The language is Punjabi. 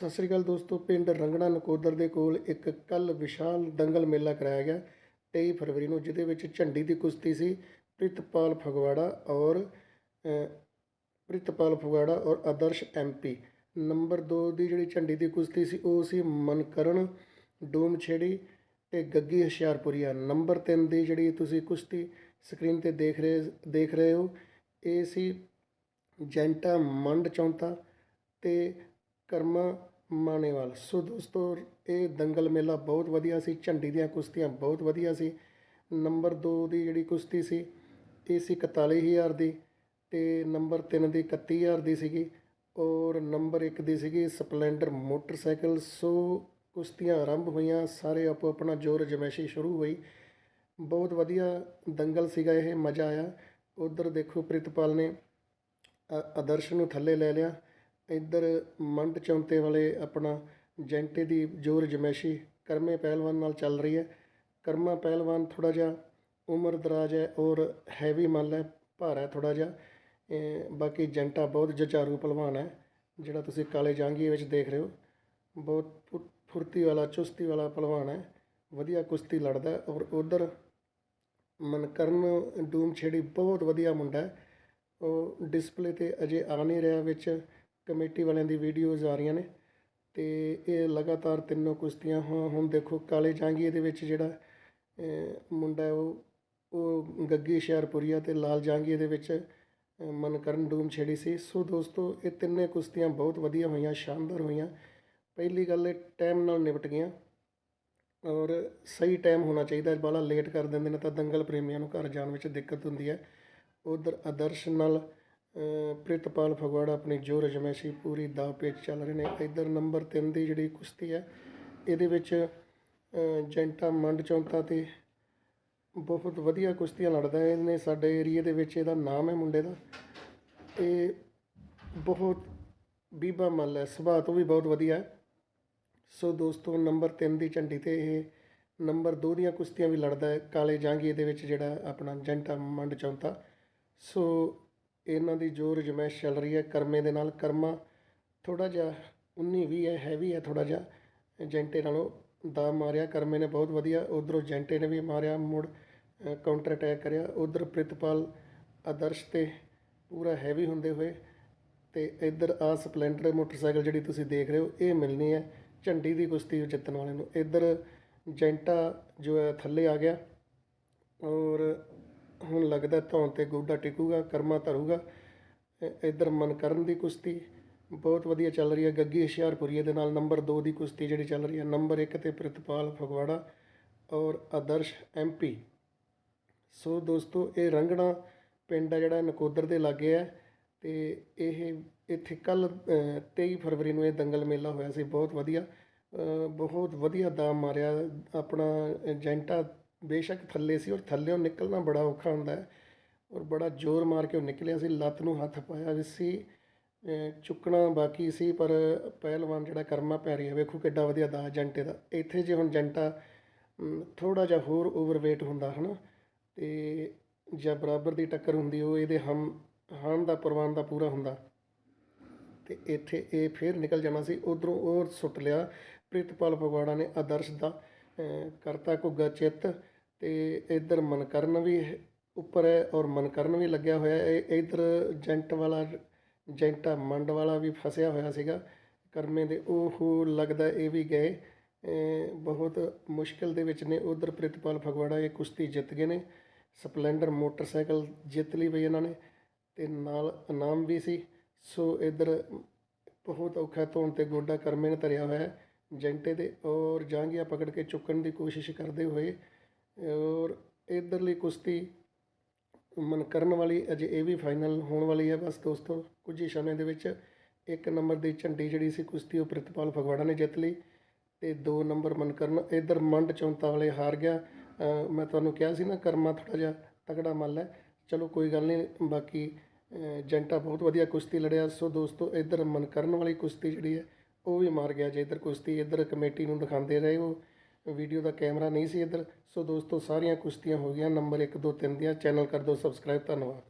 ਸਤਿ ਸ੍ਰੀ ਅਕਾਲ ਦੋਸਤੋ, ਪਿੰਡ ਰੰਗਣਾ ਨਕੋਦਰ ਦੇ ਕੋਲ ਇੱਕ ਕੱਲ ਵਿਸ਼ਾਲ ਦੰਗਲ ਮੇਲਾ ਕਰਾਇਆ ਗਿਆ। 23 ਫਰਵਰੀ ਨੂੰ, ਜਿਹਦੇ ਵਿੱਚ ਝੰਡੀ ਦੀ ਕੁਸ਼ਤੀ ਸੀ, ਪ੍ਰਿਤਪਾਲ ਫਗਵਾੜਾ ਔਰ ਪ੍ਰਿਤਪਾਲ ਫਗਵਾੜਾ ਔਰ ਆਦਰਸ਼ ਐਮਪੀ ਨੰਬਰ 2 ਦੀ ਜਿਹੜੀ ਝੰਡੀ ਦੀ ਕੁਸ਼ਤੀ ਸੀ, ਉਹ ਸੀ ਮਨਕਰਨ ਡੂਮਛੇੜੀ ਤੇ ਗੱਗੀ ਹੁਸ਼ਿਆਰਪੁਰੀਆ। ਨੰਬਰ 3 ਦੀ ਜਿਹੜੀ ਤੁਸੀਂ ਕੁਸ਼ਤੀ ਸਕਰੀਨ ਤੇ ਦੇਖ ਰਹੇ ਦੇਖ ਰਹੇ ਹੋ, ਇਹ ਸੀ ਜੈਂਟਾ ਮੰਡ ਚੌਂਤਾ ਤੇ ਕਰਮਾ ਮਾਣੇਵਾਲ। ਸੋ ਦੋਸਤੋ, ਇਹ ਦੰਗਲ ਮੇਲਾ ਬਹੁਤ ਵਧੀਆ ਸੀ, ਝੰਡੀ ਦੀਆਂ ਕੁਸ਼ਤੀਆਂ ਬਹੁਤ ਵਧੀਆ ਸੀ। ਨੰਬਰ 2 ਦੀ ਜਿਹੜੀ ਕੁਸ਼ਤੀ ਸੀ, ਇਹ ਸੀ 41000 ਦੀ ਤੇ ਨੰਬਰ 3 ਦੀ 31000 ਦੀ ਸੀਗੀ ਔਰ ਨੰਬਰ 1 ਦੀ ਸੀਗੀ ਸਪਲੈਂਡਰ ਮੋਟਰਸਾਈਕਲ। ਸੋ ਕੁਸ਼ਤੀਆਂ ਆਰੰਭ ਹੋਈਆਂ, ਸਾਰੇ ਆਪੋ ਆਪਣਾ ਜੋਰ ਜਮੈਸ਼ੀ ਸ਼ੁਰੂ ਹੋਈ। ਬਹੁਤ ਵਧੀਆ ਦੰਗਲ ਸੀਗਾ ਇਹ, ਮਜ਼ਾ ਆਇਆ। ਉਧਰ ਦੇਖੋ ਪ੍ਰਿਤਪਾਲ ਨੇ ਅ- ਆਦਰਸ਼ ਨੂੰ ਥੱਲੇ ਲੈ ਲਿਆ। ਇੱਧਰ ਮੰਡ ਚੌਂਤੇ ਵਾਲੇ ਆਪਣਾ ਜੈਂਟੇ ਦੀ ਜੋਰ ਜਮੈਸ਼ੀ ਕਰਮੇ ਪਹਿਲਵਾਨ ਨਾਲ ਚੱਲ ਰਹੀ ਹੈ। ਕਰਮਾ ਪਹਿਲਵਾਨ ਥੋੜ੍ਹਾ ਜਿਹਾ ਉਮਰ ਦਰਾਜ ਹੈ ਔਰ ਹੈਵੀ ਮੱਲ ਹੈ, ਭਾਰਾ ਹੈ ਥੋੜਾ ਜਿਹਾ। ਬਾਕੀ ਜੈਂਟਾ ਬਹੁਤ ਜਚਾਰੂ ਪਹਿਲਵਾਨ ਹੈ, ਜਿਹੜਾ ਤੁਸੀਂ ਕਾਲੇ ਜਾਂਗੀਏ ਵਿੱਚ ਦੇਖ ਰਹੇ ਹੋ। ਬਹੁਤ ਫੁ- ਫੁਰਤੀ ਵਾਲਾ, ਚੁਸਤੀ ਵਾਲਾ ਪਹਿਲਵਾਨ ਹੈ। ਵਧੀਆ ਕੁਸ਼ਤੀ ਲੜਦਾ ਔਰ ਉਧਰ ਮਨਕਰਨ ਡੂਮ ਛੇੜੀ ਬਹੁਤ ਵਧੀਆ ਮੁੰਡਾ ਉਹ ਡਿਸਪਲੇ ਤੇ ਅਜੇ ਆ ਨਹੀਂ ਰਿਹਾ ਵਿੱਚ। ਕਮੇਟੀ ਵਾਲਿਆਂ ਦੀ ਵੀਡੀਓਜ਼ ਆ ਰਹੀਆਂ ਨੇ ਤੇ ਇਹ ਲਗਾਤਾਰ ਤਿੰਨੋਂ ਕੁਸ਼ਤੀਆਂ ਹੁਣ ਹੁਣ ਦੇਖੋ ਕਾਲੇ ਜਾਂਗੀਏ ਦੇ ਵਿੱਚ ਜਿਹੜਾ ਮੁੰਡਾ ਉਹ ਉਹ ਗੱਗੀ ਹੁਸ਼ਿਆਰਪੁਰੀਆ ਤੇ ਲਾਲ ਜਾਂਗੀਏ ਦੇ ਵਿੱਚ ਮਨਕਰਨ ਡੂਮ ਛੇੜੀ ਸੀ। ਸੋ ਦੋਸਤੋ, ਇਹ ਤਿੰਨੇ ਕੁਸ਼ਤੀਆਂ ਬਹੁਤ ਵਧੀਆ ਹੋਈਆਂ, ਸ਼ਾਨਦਾਰ ਹੋਈਆਂ। ਪਹਿਲੀ ਗੱਲ ਇਹ ਟਾਈਮ ਨਾਲ ਨਿਪਟ ਗਈਆਂ ਔਰ ਸਹੀ ਟਾਈਮ ਹੋਣਾ ਚਾਹੀਦਾ। ਬਾਲਾ ਲੇਟ ਕਰ ਦਿੰਦੇ ਨੇ ਤਾਂ ਦੰਗਲ ਪ੍ਰੇਮੀਆਂ ਨੂੰ ਘਰ ਜਾਣ ਵਿੱਚ ਦਿੱਕਤ ਹੁੰਦੀ ਹੈ। ਉਧਰ ਆਦਰਸ਼ ਨਾਲ ਪ੍ਰਿਤਪਾਲ ਫਗਵਾੜਾ ਆਪਣੀ ਜੋਰ ਅਜਮੈਸ਼ੀ ਪੂਰੀ ਦਾਅ ਪੇਚ ਚੱਲ ਰਹੇ ਨੇ। ਇੱਧਰ ਨੰਬਰ 3 ਦੀ ਜਿਹੜੀ ਕੁਸ਼ਤੀ ਹੈ, ਇਹਦੇ ਵਿੱਚ ਜੈਂਟਾ ਮੰਡ ਚੌਂਤਾ ਤੇ ਬਹੁਤ ਵਧੀਆ ਕੁਸ਼ਤੀਆਂ ਲੜਦਾ ਹੈ। ਇਹਨੇ ਸਾਡੇ ਏਰੀਏ ਦੇ ਵਿੱਚ ਇਹਦਾ ਨਾਮ ਹੈ ਮੁੰਡੇ ਦਾ। ਇਹ ਬਹੁਤ ਬੀਬਾ ਮੱਲ ਹੈ, ਸੁਭਾਅ ਤੋਂ ਵੀ ਬਹੁਤ ਵਧੀਆ ਹੈ। ਸੋ ਦੋਸਤੋ, ਨੰਬਰ 3 ਦੀ ਝੰਡੀ ਤੇ ਇਹ ਨੰਬਰ 2 ਦੀਆਂ ਕੁਸ਼ਤੀਆਂ ਵੀ ਲੜਦਾ ਹੈ। ਕਾਲੇ ਜਾਂਗੀ ਦੇ ਵਿੱਚ ਜਿਹੜਾ ਆਪਣਾ ਜੰਟਾ ਮੰਡ ਚੌਂਤਾ। ਸੋ ਇਹਨਾਂ ਦੀ ਜੋਰ ਜਮੈਸ਼ ਚੱਲ ਰਹੀ ਹੈ ਕਰਮੇ ਦੇ ਨਾਲ, ਕਰਮਾ ਥੋੜ੍ਹਾ ਜਿਹਾ 19 20 ਹੈ, ਹੈਵੀ ਹੈ ਥੋੜ੍ਹਾ ਜਿਹਾ। ਜੈਂਟੇ ਨਾਲੋਂ ਦਾ ਮਾਰਿਆ, ਕਰਮੇ ਨੇ ਬਹੁਤ ਵਧੀਆ। ਉਧਰੋਂ ਜੈਂਟੇ ਨੇ ਵੀ ਮਾਰਿਆ, ਮੁੜ ਕਾਊਂਟਰ ਅਟੈਕ ਕਰਿਆ। ਉਧਰ ਪ੍ਰਿਤਪਾਲ ਆਦਰਸ਼ ਤੇ ਪੂਰਾ ਹੈਵੀ ਹੁੰਦੇ ਹੋਏ ਤੇ ਇੱਧਰ ਆ ਸਪਲੈਂਡਰ ਮੋਟਰਸਾਈਕਲ ਜਿਹੜੀ ਤੁਸੀਂ ਦੇਖ ਰਹੇ ਹੋ, ਇਹ ਮਿਲਣੀ ਹੈ ਝੰਡੀ ਦੀ ਕੁਸ਼ਤੀ ਜਿੱਤਣ ਵਾਲੇ ਨੂੰ। ਇੱਧਰ ਜੈਂਟਾ ਜੋ ਹੈ ਥੱਲੇ ਆ ਗਿਆ ਔਰ ਹੁਣ ਲੱਗਦਾ ਧੌਣ ਤੇ ਗੋਡਾ ਟਿਕੂਗਾ, ਕਰਮਾ ਧਰੂਗਾ। ਇ- ਇੱਧਰ ਮਨਕਰਨ ਦੀ ਕੁਸ਼ਤੀ ਬਹੁਤ ਵਧੀਆ ਚੱਲ ਰਹੀ ਹੈ। ਗੱਗੀ ਹੁਸ਼ਿਆਰਪੁਰੀਏ ਦੇ ਨਾਲ ਨੰਬਰ 2 ਦੀ ਕੁਸ਼ਤੀ ਜਿਹੜੀ ਚੱਲ ਰਹੀ ਹੈ। ਨੰਬਰ 1 ਤੇ ਪ੍ਰਿਤਪਾਲ ਫਗਵਾੜਾ ਔਰ ਆਦਰਸ਼ ਐਮਪੀ ਸੋ ਦੋਸਤੋ, ਇਹ ਰੰਗਣਾ ਪਿੰਡ ਹੈ ਜਿਹੜਾ ਨਕੋਦਰ ਦੇ ਲਾਗੇ ਹੈ ਤੇ ਇਹ ਇੱਥੇ ਕੱਲ 23 ਫਰਵਰੀ ਨੂੰ ਇਹ ਦੰਗਲ ਮੇਲਾ ਹੋਇਆ ਸੀ। ਬਹੁਤ ਵਧੀਆ ਬਹੁਤ ਵਧੀਆ ਦਾਮ ਮਾਰਿਆ। ਆਪਣਾ ਜੈਂਟਾ ਬੇਸ਼ੱਕ ਥੱਲੇ ਸੀ, ਔਰ ਥੱਲੇੋਂ ਨਿਕਲਣਾ ਬੜਾ ਔਖਾ ਹੁੰਦਾ ਹੈ, ਔਰ ਬੜਾ ਜ਼ੋਰ ਮਾਰ ਕੇ ਉਹ ਨਿਕਲਿਆ ਸੀ, ਲੱਤ ਨੂੰ ਹੱਥ ਪਾਇਆ ਵੀ ਸੀ ਚੁੱਕਣਾ ਬਾਕੀ ਸੀ, ਪਰ ਪਹਿਲਵਾਨ ਜਿਹੜਾ ਕਰਮਾ ਪੈ ਰਿਹਾ, ਵੇਖੋ ਕਿੱਡਾ ਵਧੀਆ ਦਾ ਜੰਟੇ ਦਾ। ਇੱਥੇ ਜੇ ਹੁਣ ਜੰਟਾ ਥੋੜਾ ਜਿਹਾ ਹੋਰ ਓਵਰਵੇਟ ਹੁੰਦਾ, ਹਨਾ, ਤੇ ਜਾਂ ਬਰਾਬਰ ਦੀ ਟੱਕਰ ਹੁੰਦੀ, ਉਹ ਇਹਦੇ ਹਮ, ਹਾਣ ਦਾ ਪ੍ਰਵਾਨ ਦਾ ਪੂਰਾ ਹੁੰਦਾ। ਤੇ ਇੱਥੇ ਇਹ ਫੇਰ ਨਿਕਲ ਜਾਣਾ ਸੀ, ਉਧਰੋਂ ਉਹ ਸੁੱਟ ਲਿਆ, ਪ੍ਰਿਤਪਾਲ ਫਗਵਾੜਾ ਨੇ ਆਦਰਸ਼ ਦਾ ਕਰਤਾ ਘੁੱਗਾ ਚਿੱਤ ਤੇ ਇੱਧਰ ਮਨਕਰਨ ਵੀ ਉੱਪਰ ਹੈ ਔਰ ਮਨਕਰਨ ਵੀ ਲੱਗਿਆ ਹੋਇਆ ਹੈ। ਇਹ ਇੱਧਰ ਜੈਂਟ ਵਾਲਾ, ਜੈਂਟਾ ਮੰਡ ਵਾਲਾ ਵੀ ਫਸਿਆ ਹੋਇਆ ਸੀਗਾ। ਕਰਮੇ ਦੇ ਉਹ ਲੱਗਦਾ ਇਹ ਵੀ ਗਏ। ਬਹੁਤ ਮੁਸ਼ਕਿਲ ਦੇ ਵਿੱਚ ਨੇ। ਉਧਰ ਪ੍ਰਿਤਪਾਲ ਫਗਵਾੜਾ, ਇਹ ਕੁਸ਼ਤੀ ਜਿੱਤ ਗਏ ਨੇ। ਸਪਲੈਂਡਰ ਮੋਟਰਸਾਈਕਲ ਜਿੱਤ ਲਈ ਬਈ ਇਹਨਾਂ ਨੇ ਤੇ ਨਾਲ ਇਨਾਮ ਵੀ ਸੀ। ਸੋ ਇੱਧਰ ਬਹੁਤ ਔਖਾ ਧੋਣ ਤੇ ਗੋਡਾ ਕਰਮੇ ਨੇ ਧਰਿਆ ਹੋਇਆ ਹੈ ਜੰਟੇ ਦੇ। ਔਰ ਜਾਂਗੀਆਂ ਪਕੜ ਕੇ ਚੁੱਕਣ ਦੀ ਕੋਸ਼ਿਸ਼ ਕਰਦੇ ਹੋਏ ਔਰ ਇੱਧਰਲੀ ਕੁਸ਼ਤੀ ਮਨ ਕਰਨ ਵਾਲੀ ਅਜੇ ਇਹ ਵੀ ਫਾਈਨਲ ਹੋਣ ਵਾਲੀ ਹੈ। ਬਸ ਦੋਸਤੋ ਕੁਝ ਹੀ ਸਮੇਂ ਦੇ ਵਿੱਚ ਇੱਕ ਨੰਬਰ ਦੀ ਝੰਡੀ ਜਿਹੜੀ ਸੀ ਕੁਸ਼ਤੀ ਉਹ ਪ੍ਰਿਤਪਾਲ ਫਗਵਾੜਾ ਨੇ ਜਿੱਤ ਲਈ ਤੇ ਦੋ ਨੰਬਰ ਮਨਕਰਨ ਇੱਧਰ ਮੰਡ ਚੌਂਤਾ ਵਾਲੇ ਹਾਰ ਗਿਆ। ਮੈਂ ਤੁਹਾਨੂੰ ਕਿਹਾ ਸੀ ਨਾ ਕਰਮਾ ਥੋੜਾ ਜਿਹਾ ਤਗੜਾ ਮੱਲ ਹੈ। ਚਲੋ ਕੋਈ ਗੱਲ ਨਹੀਂ ਬਾਕੀ ਅ, ਬਹੁਤ ਵਧੀਆ ਕੁਸ਼ਤੀ ਲੜਿਆ। ਸੋ ਦੋਸਤੋ ਇੱਧਰ ਮਨਕਰਨ ਵਾਲੀ ਕੁਸ਼ਤੀ ਜਿਹੜੀ ਹੈ ਉਹ ਵੀ ਮਾਰ ਗਿਆ ਜੇ ਇੱਧਰ ਕੁਸ਼ਤੀ। ਇੱਧਰ ਕਮੇਟੀ ਨੂੰ ਦਿਖਾਉਂਦੇ ਰਹੇ ਉਹ। ਵੀਡੀਓ ਦਾ ਕੈਮਰਾ ਨਹੀਂ ਸੀ ਇੱਧਰ। ਸੋ ਦੋਸਤੋ, ਸਾਰੀਆਂ ਕੁਸ਼ਤੀਆਂ ਹੋ ਗਈਆਂ। ਨੰਬਰ 1 2 3 ਦੀਆਂ। ਚੈਨਲ ਕਰ ਦਿਓ, ਸਬਸਕ੍ਰਾਈਬ। ਧੰਨਵਾਦ।